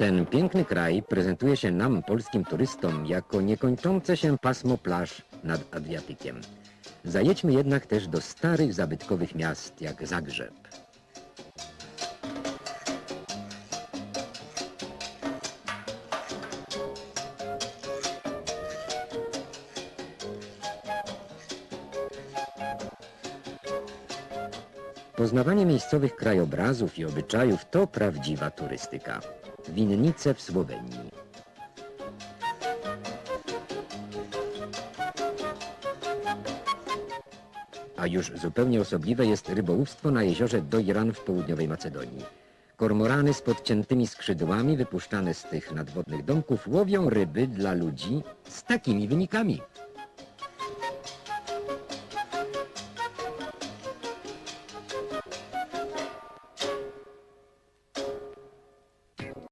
Ten piękny kraj prezentuje się nam, polskim turystom, jako niekończące się pasmo plaż nad Adriatykiem. Zajedźmy jednak też do starych, zabytkowych miast jak Zagrzeb. Poznawanie miejscowych krajobrazów i obyczajów to prawdziwa turystyka. Winnice w Słowenii. A już zupełnie osobliwe jest rybołówstwo na jeziorze Dojran w południowej Macedonii. Kormorany z podciętymi skrzydłami wypuszczane z tych nadwodnych domków łowią ryby dla ludzi z takimi wynikami.